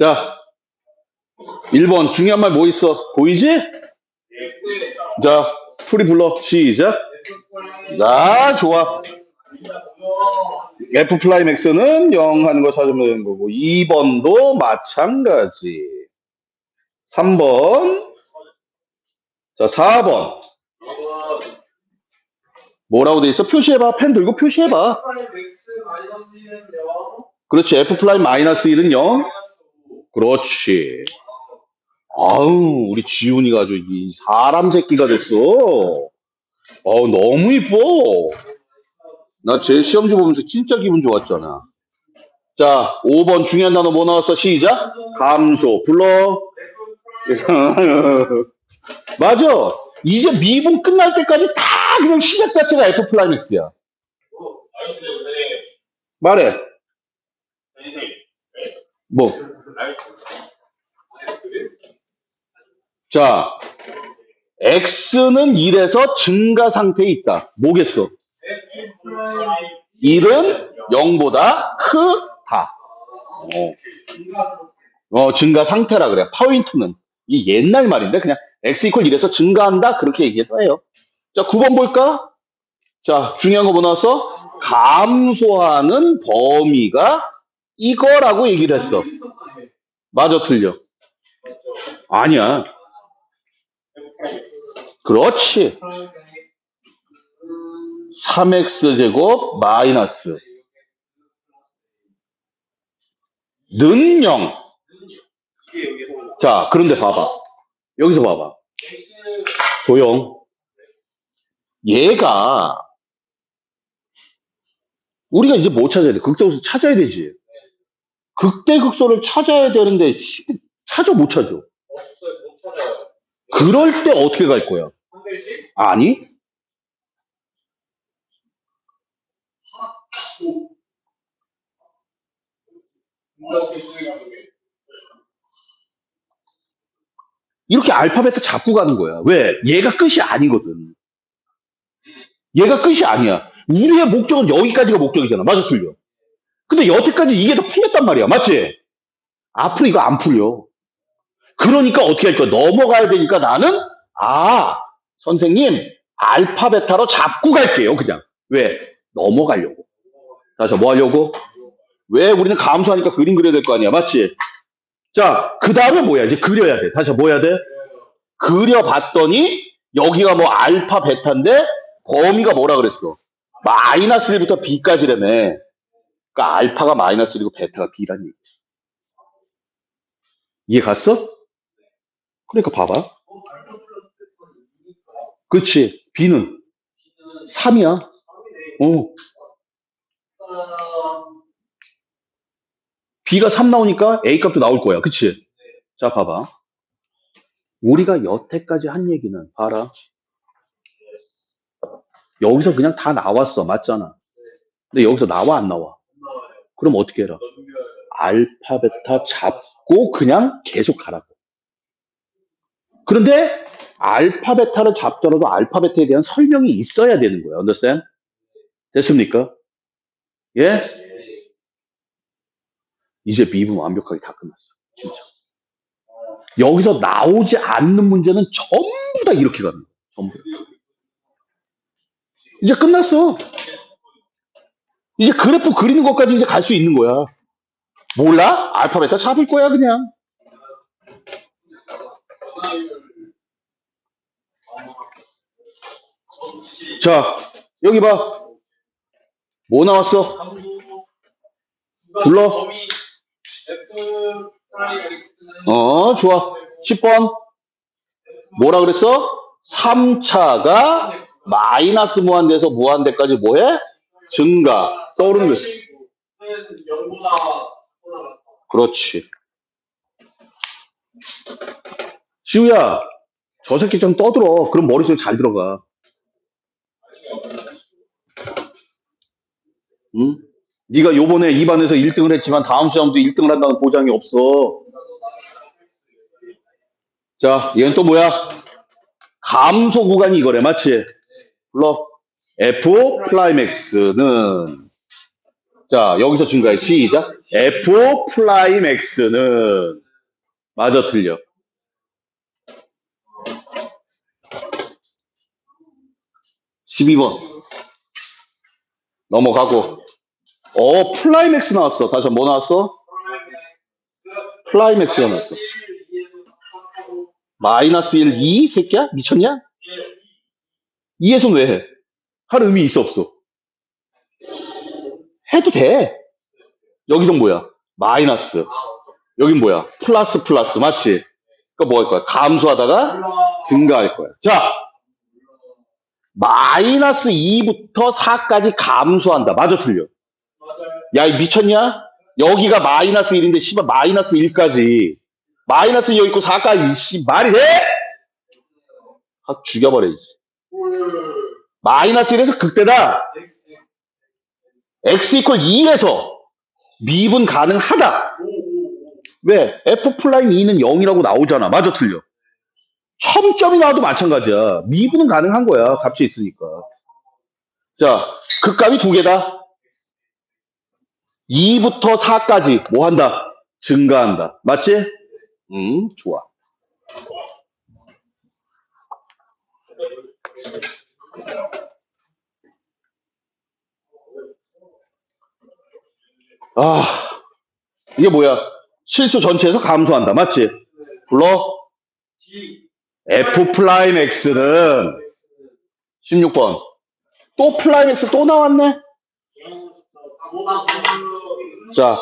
자, 1번 중요한 말 뭐 있어? 보이지? 자, 풀이 불러. 시작. 자, 좋아. F 플라임 X는 0 하는 거 찾으면 되는 거고 2번도 마찬가지 3번 자 4번 뭐라고 돼 있어? 표시해봐 펜 들고 표시해봐 x 마이너스 1은 0 그렇지 F 플라임 마이너스 1은 0 그렇지. 아우 우리 지훈이가 아주 이 사람 새끼가 됐어. 어 너무 이뻐. 나 제 시험지 보면서 진짜 기분 좋았잖아. 자 5번 중요한 단어 뭐 나왔어? 시작. 감소. 불러. 맞아. 이제 미분 끝날 때까지 다 그냥 시작 자체가 F 선생님. 말해. 뭐 자, x는 1에서 증가 상태에 있다. 뭐겠어? 1은 0보다 크다. 어, 어, 증가 상태라 그래. 포인트는. 이 옛날 말인데, 그냥 x 이퀄 1에서 증가한다? 그렇게 얘기해도 해요. 자, 9번 볼까? 자, 중요한 거뭐 나왔어? 감소하는 범위가 이거라고 얘기를 했어. 맞아, 틀려. 아니야. 그렇지. 3x제곱 마이너스 는 0. 자, 그런데 봐봐. 여기서 봐봐. 조용. 얘가 우리가 이제 뭐 찾아야 돼? 극대극소 찾아야 되지. 극대극소를 찾아야 되는데 씨, 찾아 못 찾아. 그럴 때 어떻게 갈 거야? 아니? 이렇게 알파벳을 잡고 가는 거야. 왜? 얘가 끝이 아니거든. 얘가 끝이 아니야. 우리의 목적은 여기까지가 목적이잖아. 맞아, 틀려. 근데 여태까지 이게 다 풀렸단 말이야. 맞지? 앞으로 이거 안 풀려. 그러니까 어떻게 할 거야? 넘어가야 되니까 나는, 아, 선생님, 알파, 베타로 잡고 갈게요. 그냥. 왜? 넘어가려고. 다시 뭐 하려고? 왜 우리는 감수하니까 그림 그려야 될 거 아니야. 맞지? 자, 그 다음에 뭐야? 이제 그려야 돼. 다시 뭐 해야 돼? 그려봤더니 여기가 뭐 알파 베타인데 범위가 뭐라 그랬어? 마이너스 1부터 b까지라며. 그러니까 알파가 마이너스 1이고 베타가 b란 얘기야. 이해 갔어? 그러니까 봐봐. 그렇지. b는 3이야. 어. b가 3 나오니까 a 값도 나올 거야. 그치? 자, 봐봐. 우리가 여태까지 한 얘기는, 봐라. 여기서 그냥 다 나왔어. 맞잖아. 근데 여기서 나와, 안 나와? 그럼 어떻게 해라? 알파, 베타 잡고 그냥 계속 가라고. 그런데 알파, 베타를 잡더라도 알파, 베타에 대한 설명이 있어야 되는 거야. understand? 됐습니까? 예? 이제 미분 완벽하게 다 끝났어. 진짜. 여기서 나오지 않는 문제는 전부 다 이렇게 거야. 전부. 이제 끝났어. 이제 그래프 그리는 것까지 이제 갈 수 있는 거야. 몰라? 알파, 베타 잡을 거야, 그냥. 자, 여기 봐. 뭐 나왔어? 불러. 어, 좋아. 10번. 뭐라 그랬어? 3차가 마이너스 무한대에서 무한대까지 뭐해? 증가. 떠오르는 거. 는 0보다 크거나 그렇지. 시우야, 저 새끼 좀 떠들어. 그럼 머릿속에 잘 들어가. 응? 네가 요번에 2반에서 1등을 했지만 다음 시험도 1등을 한다는 보장이 없어. 자, 얘는 또 뭐야? 감소 구간이 이거래, 맞지? 불러. F X는 자, 여기서 증가해. 시작. F 프라임 X는 맞아, 틀려. 십이 번 넘어가고. 어, 플라임 X 나왔어. 다시 뭐 나왔어? 플라임 X가 나왔어. 마이너스 1, 2? 새끼야? 미쳤냐? 2에서 왜 해? 할 의미 있어, 없어? 해도 돼. 여기서 뭐야? 마이너스. 여긴 뭐야? 플러스 플러스. 맞지? 그러니까 뭐할 거야? 감소하다가 증가할 거야. 자, 마이너스 2부터 4까지 감소한다. 맞아, 틀려? 야, 이 미쳤냐? 여기가 마이너스 1인데, 씨발, 마이너스 1까지. 마이너스 여기 있고 4까지, 씨, 말이 돼? 확 죽여버려야지. 마이너스 1에서 극대다. X 이퀄 2에서 미분 가능하다. 왜? f 플라임 2는 0이라고 나오잖아. 맞아, 틀려. 첨점이 나와도 마찬가지야. 미분은 가능한 거야. 값이 있으니까. 자, 극값이 두 개다. 2부터 4까지 뭐 한다? 증가한다. 맞지? 음, 좋아. 아, 이게 뭐야? 실수 전체에서 감소한다. 맞지? 불러? F 플라임 X는 16번. 또 플라임 X 또 나왔네? 자.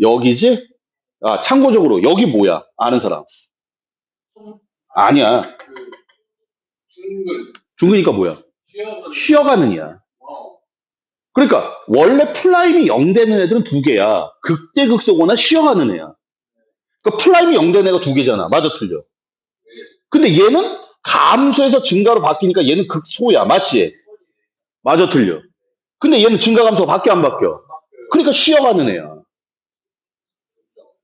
여기지? 아, 참고적으로, 여기 뭐야? 아는 사람. 아니야. 중근이니까 뭐야? 쉬어가는 이야. 그러니까, 원래 플라임이 0 되는 애들은 두 개야. 극대 극소거나 쉬어가는 애야. 그러니까 플라임이 0 되는 애가 두 개잖아. 맞아, 틀려. 근데 얘는 감소해서 증가로 바뀌니까 얘는 극소야. 맞지? 맞아, 틀려. 근데 얘는 증가 감소 바뀌어, 안 바뀌어? 그러니까 쉬어가는 애야.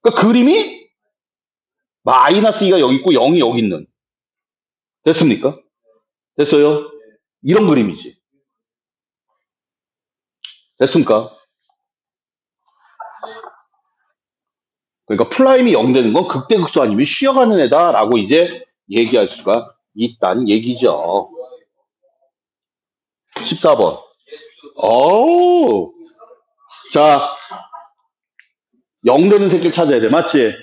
그러니까 그림이 마이너스 2가 여기 있고 0이 여기 있는. 됐습니까? 됐어요? 이런 그림이지. 됐습니까? 그러니까 플라임이 0 되는 건 극대극소 아니면 쉬어가는 애다라고 이제 얘기할 수가 있다는 얘기죠. 14번. 오. 자, 0 되는 새끼를 찾아야 돼. 맞지?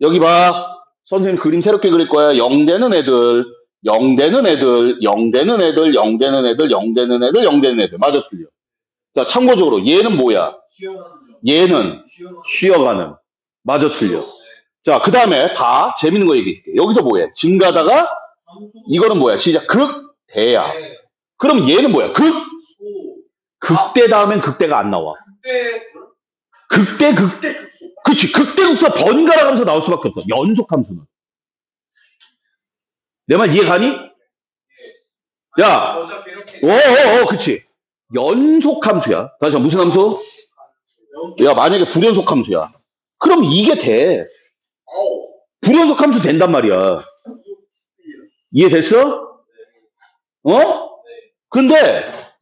여기 봐. 선생님 그림 새롭게 그릴 거야. 0 되는 애들, 0 되는 애들, 0 되는 애들, 0 되는 애들, 0 되는 애들, 0 되는 애들. 맞아, 틀려. 자, 참고적으로 얘는 뭐야? 얘는 쉬어가는. 맞아, 틀려. 자, 그 다음에 다 재밌는 거 얘기해줄게. 여기서 뭐해? 증가다가 이거는 뭐야? 시작. 극 대야. 그럼 얘는 뭐야? 극? 극대 다음엔 극대가 안 나와. 극대, 극, 그치. 극대극소 번갈아 가면서 나올 수밖에 없어. 연속 함수는. 내 말 이해 가니? 야, 오, 오, 오, 그치. 연속 함수야. 다시 한 번, 무슨 함수? 야, 만약에 불연속 함수야. 그럼 이게 돼. 불연속 함수 된단 말이야. 이해됐어? 어? 근데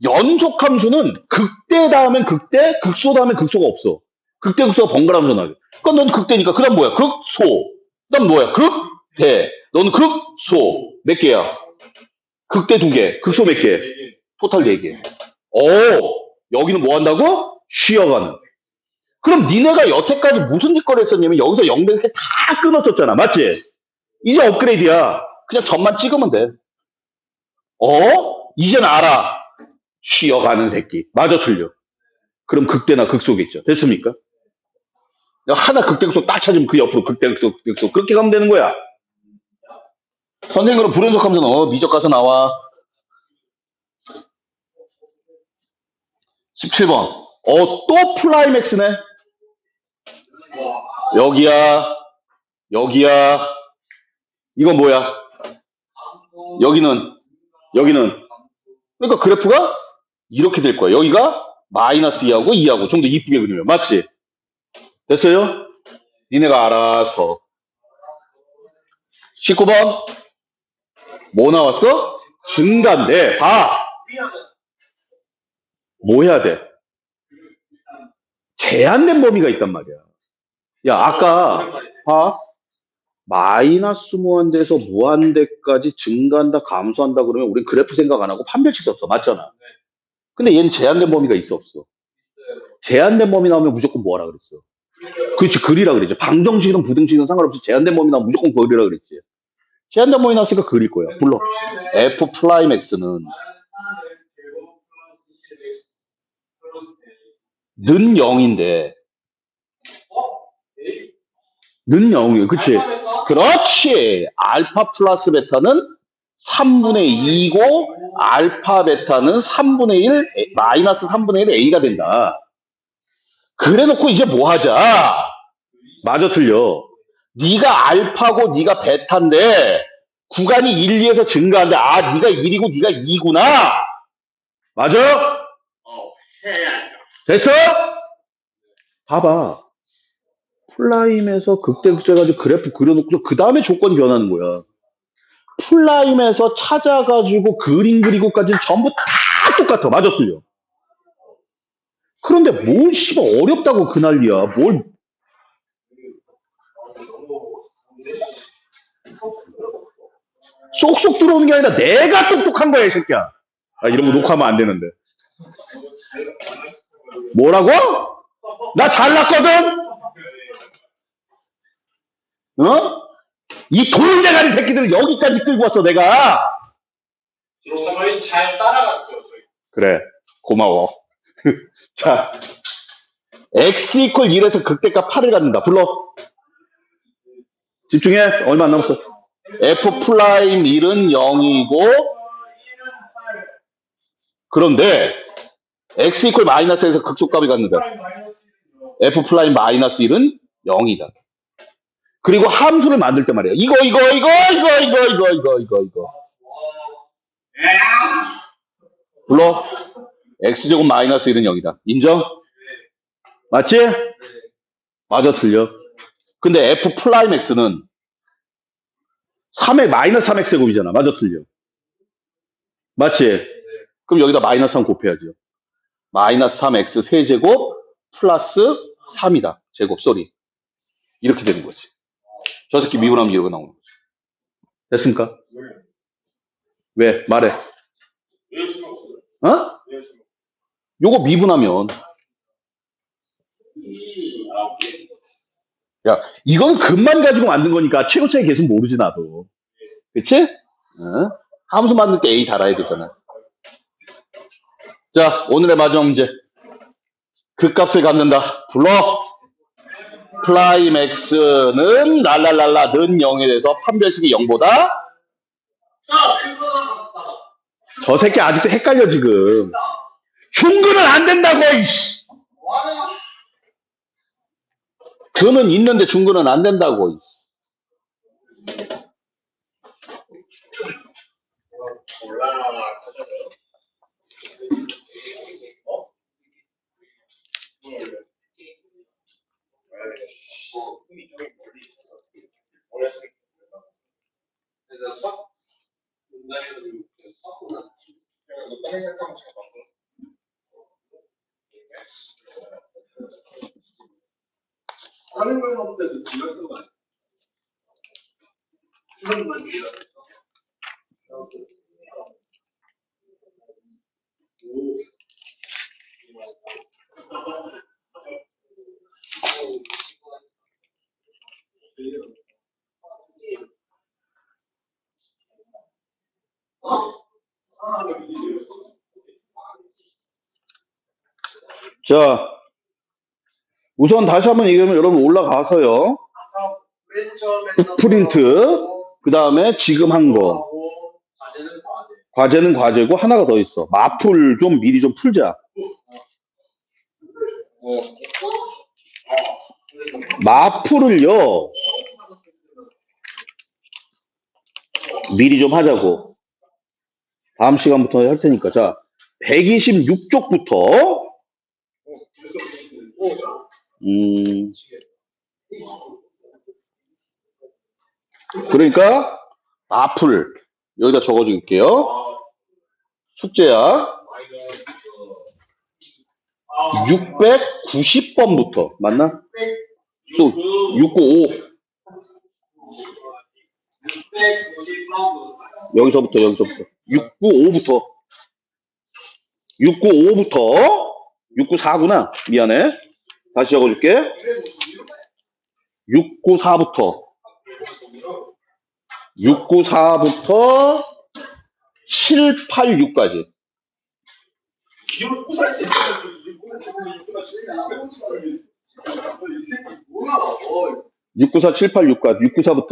연속 함수는 극대 다음엔 극대, 극소 다음엔 극소가 없어. 극대, 극소가 번갈아 가면서 나게. 그러니까 넌 극대니까. 그 다음 뭐야? 극소. 그 다음 뭐야? 극대. 너는 극소. 몇 개야? 극대 두 개. 극소 몇 개? 토탈 네 개. 오, 여기는 뭐 한다고? 쉬어가는. 그럼 니네가 여태까지 무슨 짓거리 했었냐면 여기서 0대 이렇게 다 끊었었잖아. 맞지? 이제 업그레이드야. 그냥 점만 찍으면 돼. 어? 이젠 알아. 쉬어가는 새끼. 맞아, 틀려. 그럼 극대나 극소겠죠. 됐습니까? 하나 극대극소 딱 찾으면 그 옆으로 극대극소, 극소. 그렇게 가면 되는 거야. 선생님, 그럼 불연속 함수는, 어, 미적 가서 나와. 17번. 어, 또 플라이맥스네? 여기야, 여기야. 이건 뭐야? 여기는, 여기는. 그러니까 그래프가 이렇게 될 거야. 여기가 마이너스 2하고 2하고 좀 더 이쁘게 그리면. 맞지? 됐어요? 니네가 알아서. 19번. 뭐 나왔어? 증가인데, 봐. 뭐 해야 돼? 제한된 범위가 있단 말이야. 야, 아까. 봐. 마이너스 무한대에서 무한대까지 증가한다, 감소한다 그러면 우린 그래프 생각 안 하고 판별식 썼어. 맞잖아. 근데 얘는 제한된 범위가 있어, 없어? 제한된 범위 나오면 무조건 뭐하라 그랬어? 그렇지, 그리라 그랬지. 방정식이든 부등식이든 상관없이 제한된 범위 나오면 무조건 그리라 그랬지. 제한된 범위 나왔으니까 그릴 거야. 물론, f 프라임 x는 는 0인데, 는 0이에요. 그치? 그렇지. 알파 플러스 베타는 3분의 2고 알파 베타는 3분의 1 에- 마이너스 3분의 1 a가 된다. 그래 놓고 이제 뭐 하자? 맞아 틀려. 네가 알파고 네가 베타인데 구간이 1, 2에서 증가한데 아 네가 1이고 네가 2구나. 맞아? 어, 해야 됐어? 봐봐. 플라임에서 극대극소해가지고 그래프 그려놓고 그 다음에 조건이 변하는 거야. 플라임에서 찾아가지고 그림 그리고까지는 전부 다 똑같아. 맞아 틀려. 그런데 뭘 씨발 어렵다고 그 난리야. 뭘 쏙쏙 들어오는 게 아니라 내가 똑똑한 거야 이 새끼야. 아 이런 거 녹화하면 안 되는데. 뭐라고? 나 잘났거든? 어? 이 돌대가리 새끼들을 여기까지 끌고 왔어, 내가. 저희 잘 따라갔죠, 저희. 그래, 고마워. 자, x 이퀄 1에서 극대값 8을 갖는다. 불러. 집중해. 얼마 안 남았어. f 플라임 1은 0이고, 그런데, x 이퀄 마이너스에서 극소값이 갖는다. f 플라임 마이너스 1은 0이다. 그리고 함수를 만들 때 말이야. 이거, 이거, 이거, 이거, 이거, 이거, 이거, 이거, 이거. 불러. x제곱 마이너스 1은 0이다. 인정? 맞지? 맞아, 틀려. 근데 f 플라임 x는 3의 마이너스 3x제곱이잖아. 맞아, 틀려. 맞지? 그럼 여기다 마이너스 3 곱해야죠. 마이너스 3x 세제곱 플러스 3이다. 제곱, 쏘리. 이렇게 되는 거지. 저 새끼 미분하면 이러고 나오는 거지. 됐습니까? 왜? 말해. 어? 요거 미분하면. 야, 이건 근만 가지고 만든 거니까 최고차의 계속 모르지, 나도. 그치? 어? 함수 만들 때 A 달아야 되잖아. 자, 오늘의 마지막 문제. 그 값을 갖는다. 불러. 플라임 x는 랄랄랄라 는 0에 대해서 판별식이 0보다 자, 그거 나갔다. 저 새끼 아직도 헷갈려 지금 중근은 안 된다고 이씨 근은 있는데 중근은 안 된다고. 올라가셔서요. 어? 뭐, 흔히 저기 멀리 있어서. 어렸을 때. 그래서 썩 문장에서 썩구나. 그냥 뭐 다른 생각하면 잘 봤어. 다른 걸 먹을 때도 지각한 거 아니야? 수능만 지각했어. 오. 어? 아, 이게 자 우선 다시 한번 얘기하면 여러분 올라가서요 프린트. 그 다음에 지금 한 거 과제는 과제. 과제는 과제고 하나가 더 있어 마풀 좀 미리 좀 풀자 뭐, 마풀을요 미리 좀 하자고. 다음 시간부터 할 테니까. 자 126쪽부터. 음. 그러니까 마풀 여기다 적어줄게요. 아, 숙제야. 마이너스 아, 690번부터. 맞나? 또 695 690라운드. 여기서부터 여기서부터. 695부터. 695부터. 694구나. 미안해. 다시 적어줄게. 694부터. 694부터 786까지 기운 부살 수 있는 부살 수 있는 부살 수 있는 이 새끼 뭐야? 어, 694, 786까지. 694부터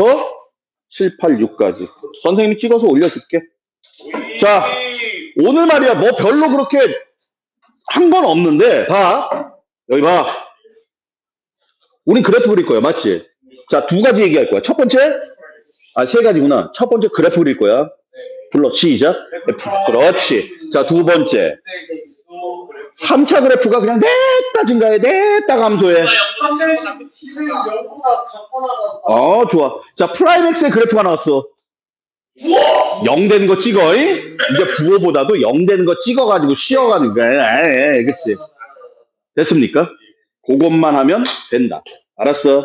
786까지 선생님이 찍어서 올려줄게. 자. 오늘 말이야. 뭐 별로 그렇게 한 건 없는데 봐. 여기 봐. 우린 그래프 그릴 거야 맞지? 자 두 가지 얘기할 거야. 첫 번째? 아 세 가지구나. 첫 번째 그래프 그릴 거야. 불러 시작. 그렇지. 자 두 번째 3차 그래프가 그냥 냈다 증가해 냈다 감소해. 나가. 어 좋아. 자 프라임엑스의 그래프가 나왔어. 0 되는 거 찍어 잉? 이제 부호보다도 0 되는 거 찍어가지고 쉬어가는 거야 에이, 그치. 됐습니까? 그것만 하면 된다. 알았어